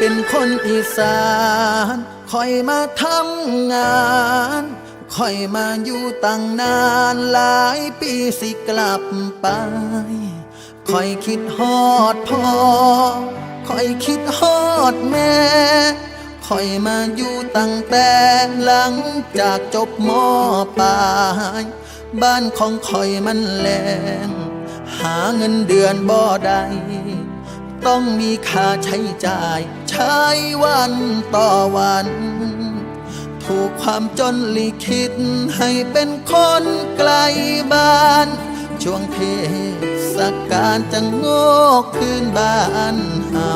ป็นคนอีสานคอยมาทำงานคอยมาอยู่ตั้งนานหลายปีสิกลับไปคอยคิดฮอดพ่อคอยคิดฮอดแม่คอยมาอยู่ตั้งแต่หลังจากจบมปลายบ้านของคอยมันแรงหาเงินเดือนบ่ได้ ต้องมีค่าใช้จ่าย ใช้วันต่อวัน ถูกความจนลิขิตให้เป็นคนไกลบ้าน ช่วงเทศกาลจะโงกคืนบ้านเฮา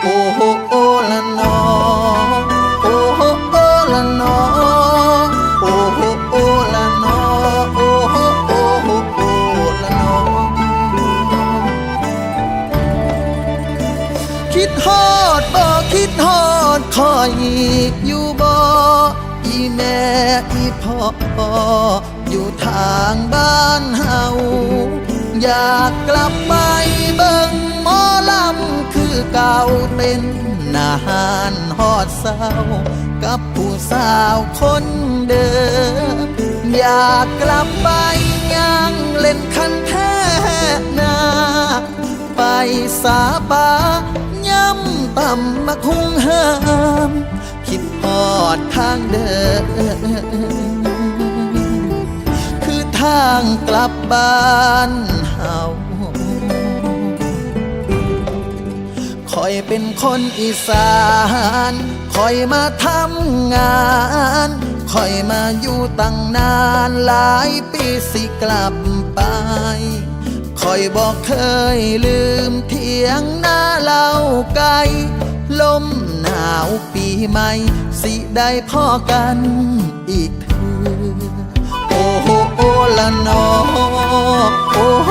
โอ้โอ้ละนอ อยอยู่บ่อีแม่อีพ่ออยู่ทางบ้านเฮาอยากกลับไปเบิ่งหมอลำคือเก่าเต้นนานฮอดเศร้า กับผู้สาวคนเดิมอยากกลับไปยังเล่นคันแท้นาไปสาบาำต่ำมาคุงห้ามคิดฮอดทางเดิน คือทางกลับบ้านเฮาคอยเป็นคนอีสานคอยมาทำงานคอยมาอยู่ตั้งนานหลายปีสิกลับไป คอยบอกเคยลืมเทียงหน้าเล่าไกลลมหนาวปีใหม่ สิได้พ่อกันอีกเถือโอ้โหโอ้ละนอโอ้โห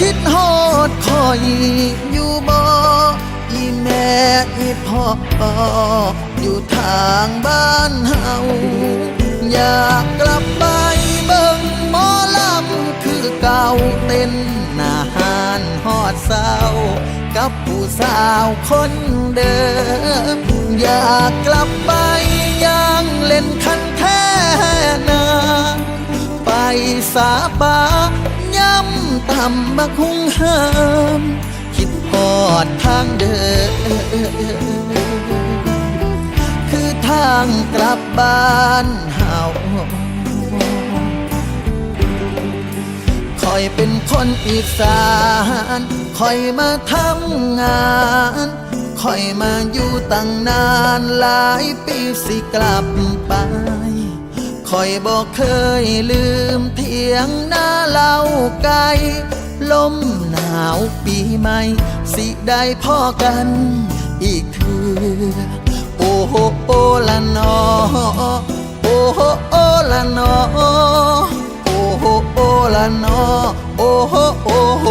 คิดฮอดคอยอยู่บ่อีแม่อีพ่ออยู่ทางบ้านเฮาอยากกลับไปเบิ่งหมอลำคือเก่าเต้นหนาหานฮอดเศร้า กับผู้สาวคนเดิมอยากกลับไปยังเล่นคันแท้นาไปสาบาำต่ำบักหุงห้าม คิดพอดทางเดิน คือทางกลับบ้านเฮาคอยเป็นคนอีสานคอยมาทำงานคอยมาอยู่ตั้งนานหลายปีสิกลับไป คอยบอกเคยลืมเทียงหน้าเล่าไกลลมหนาวปีใหม่ สิได้พ่อกันอีกเถือโอ้โหโอ้ละนอโอ้โหโอ้ละนอโอ้โหโอ้ละนอโอ้โหโอ้โห